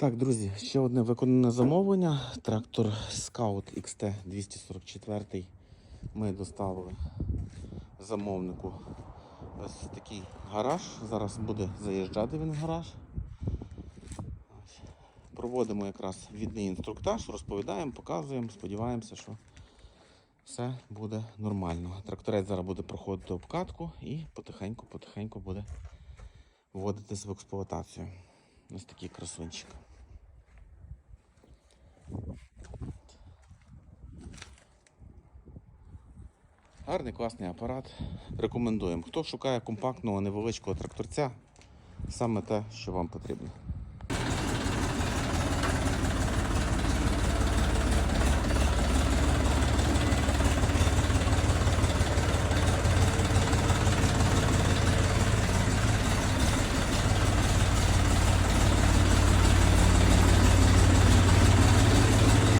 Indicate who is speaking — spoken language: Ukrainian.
Speaker 1: Так, друзі, ще одне виконане замовлення. Трактор Scout XT 244. Ми доставили замовнику ось такий гараж. Зараз буде заїжджати він в гараж. Проводимо якраз відний інструктаж, розповідаємо, показуємо, сподіваємося, що все буде нормально. Тракторець зараз буде проходити обкатку і потихеньку-потихеньку буде вводитись в експлуатацію. Ось такий красунчик. Гарний класний апарат. Рекомендуємо. Хто шукає компактного невеличкого тракторця, саме те, що вам потрібно.